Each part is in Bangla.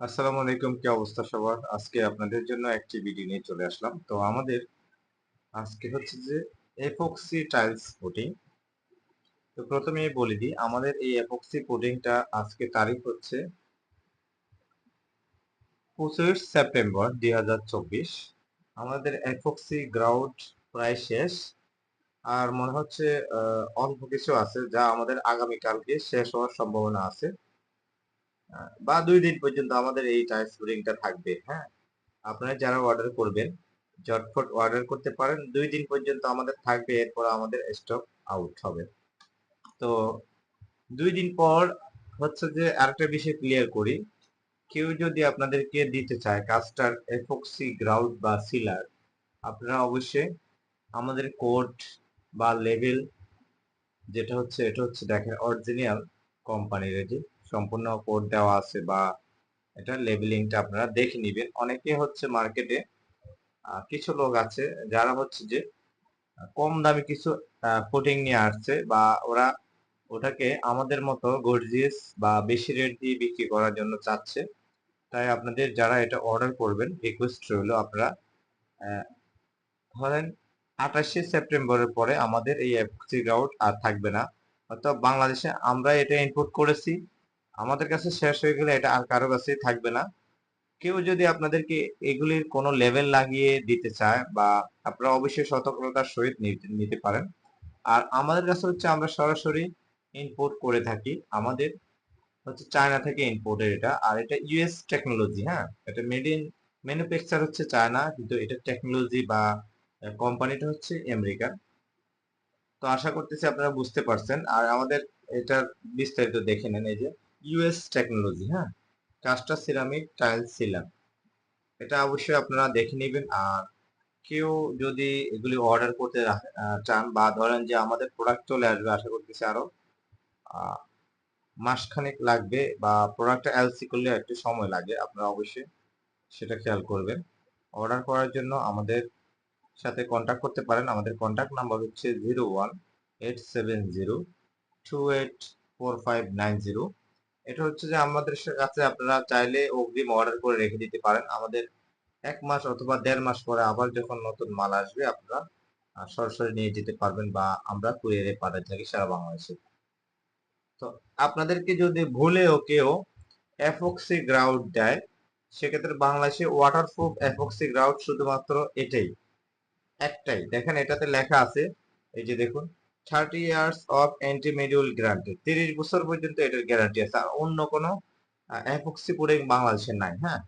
আসসালামু আলাইকুম, কি অবস্থা সবার? আজকে আপনাদের জন্য একটি ভিডিও নিয়ে চলে আসলাম। তো আমাদের আজকে হচ্ছে যে এপক্সি টাইলস পুটিং তো প্রথমে বলে দিই, আমাদের এই এপক্সি পুটিংটা আজকে তারিখ হচ্ছে পঁচিশ সেপ্টেম্বর দুই হাজার চব্বিশ। আমাদের এপক্সি গ্রাউন্ড প্রায় শেষ। আর মনে হচ্ছে অল্প কিছু আছে যা আমাদের আগামীকালকে শেষ হওয়ার সম্ভাবনা আছে। বা দুই দিন পর্যন্ত আমাদের এই টাইলস পুডিংটা থাকবে হ্যাঁ? আপনারা যারা অর্ডার করবেন ঝটফট অর্ডার করতে পারেন, দুই দিন পর্যন্ত আমাদের থাকবে, এরপর আমাদের স্টক আউট হবে। তো দুই দিন পর হচ্ছে যে আরেকটা বিষয় ক্লিয়ার করি, কেউ যদি আপনাদেরকে দিতে চায় কাস্টার এফক্সি গ্রাউন্ড বা সিলার আপনারা অবশ্যই আমাদের কোড বা লেভেল যেটা হচ্ছে, এটা হচ্ছে দেখেন অরিজিনাল কোম্পানির এটি সম্পূর্ণ কোড দেওয়া আছে বা এটা লেবেলিংটা আপনারা দেখে নিবেন। অনেকে হচ্ছে মার্কেটে কিছু লোক আছে যারা হচ্ছে যে, কম দামে কিছু পুটিং নিয়ে আসছে বা ওরা ওটাকে আমাদের মতো গর্জিয়াস বা বেশি রেট দিয়ে বিক্রি করার জন্য চাচ্ছে। তাই আপনাদের যারা এটা অর্ডার করবেন রিকোয়েস্ট রইল আপনারা ধরেন আঠাশে সেপ্টেম্বরের পরে আমাদের এই এফসি গ্রাউন্ড আর থাকবে না। অর্থাৎ বাংলাদেশে আমরা এটা ইনপুট করেছি। আমাদের কাছে শেষ হয়ে গেলে এটা আর কারও কাছেই থাকবে না। কেউ যদি আপনাদেরকে এগুলির কোনো লেভেল লাগিয়ে দিতে চায় বা আপনারা অবশ্যই সতর্কতার সহিত নিতে- পারেন। আর আমাদের কাছে হচ্ছে আমরা সরাসরি ইনপোর্ট করে থাকি। আমাদের হচ্ছে চায়না থেকে ইনপোর্টের এটা। আর এটা ইউএস টেকনোলজি হ্যাঁ? এটা মেড ইন ম্যানুফ্যাকচার হচ্ছে চায়না কিন্তু এটা টেকনোলজি বা কোম্পানিটা হচ্ছে আমেরিকা তো আশা করতেছি আপনারা বুঝতে পারছেন। আর আমাদের এটার বিস্তারিত দেখে নেন এই যে। ইউএস টেকনোলজি হ্যাঁ? কাস্টা সিরামিক টাইল সিলার এটা অবশ্যই আপনারা দেখে নেবেন। আর কেউ যদি এগুলি অর্ডার করতে চান বা ধরেন যে আমাদের প্রোডাক্ট চলে আসবে, আশা করতেছি আরও মাসখানেক লাগবে বা প্রোডাক্টটা এলসি করলে একটু সময় লাগে, আপনারা অবশ্যই সেটা খেয়াল করবেন। অর্ডার করার জন্য আমাদের সাথে কন্ট্যাক্ট করতে পারেন। আমাদের কন্ট্যাক্ট নাম্বার হচ্ছে zero one eight seven zero two eight four five nine zero এটা হচ্ছে যে আমাদের কাছে আপনারা চাইলে অগ্রিম অর্ডার করে রেখে দিতে পারেন। আমাদের এক মাস অথবা দেড় মাস পরে আবার যখন নতুন মাল আসবে, আপনারা সরাসরি নিয়ে যেতে পারবেন বা আমরা কুরিয়ারে পাঠাতে থাকি সারা বাংলাদেশে। তো আপনাদেরকে যদি ভুলেও কেউ এফক্সি গ্রাউন্ড দেয়, সেক্ষেত্রে বাংলাদেশে ওয়াটারপ্রুফ এফক্সি গ্রাউন্ড শুধুমাত্র এটাই, একটাই। দেখেন এটাতে লেখা আছে, এই যে দেখুন থার্টি ইয়ার্স অফ অ্যান্টিমেডিউল গ্যারান্টি তিরিশ বছর পর্যন্ত এটার গ্যারান্টি আছে। আর অন্য কোনো এফক্সি পুডিং বাংলাদেশে নাই হ্যাঁ?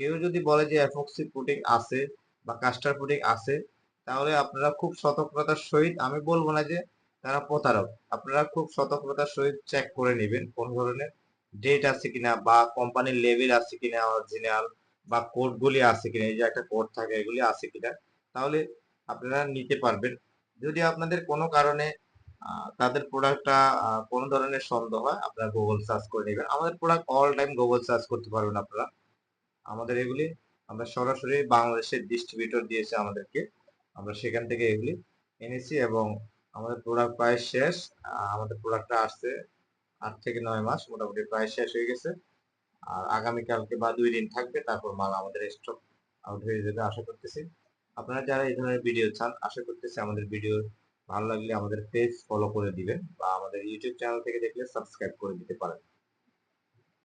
কেউ যদি বলে যে এফক্সি পুডিং আছে বা কাস্টার পুডিং আছে, তাহলে আপনারা খুব সতর্কতার সহিত, আমি বলব না যে তারা প্রতারক, আপনারা খুব সতর্কতার সহিত চেক করে নেবেন কোন ধরনের ডেট আছে কিনা বা কোম্পানির লেভেল আছে কিনা অরিজিনাল বা কোডগুলি আছে কিনা, এই যে একটা কোড থাকে, এগুলি আছে কিনা, তাহলে আপনারা নিতে পারবেন। যদি আপনাদের কোনো কারণে তাদের প্রোডাক্টটা কোনো ধরনের সন্দেহ হয়, আপনারা গুগল সার্চ করে নেবেন। আমাদের product all time Google search করতে পারবেন আপনারা। আমাদের এগুলি, আমরা সরাসরি বাংলাদেশের ডিস্ট্রিবিউটর দিয়েছে আমাদেরকে। আমরা সেখান থেকে এগুলি এনেছি এবং আমাদের প্রোডাক্ট প্রায় শেষ। আমাদের প্রোডাক্টটা আসছে আট থেকে নয় মাস, মোটামুটি প্রায় শেষ হয়ে গেছে। আর আগামীকালকে বা দুই দিন থাকবে, তারপর মাল আমাদের স্টক আউট হয়ে যাবে, আশা করতেছি। আপনারা যারা এই ধরনের ভিডিও চান, আশা করতেছি আমাদের ভিডিও ভালো লাগলে আমাদের পেজ ফলো করে দিবেন বা আমাদের ইউটিউব চ্যানেল থেকে দেখলে সাবস্ক্রাইব করে দিতে পারেন।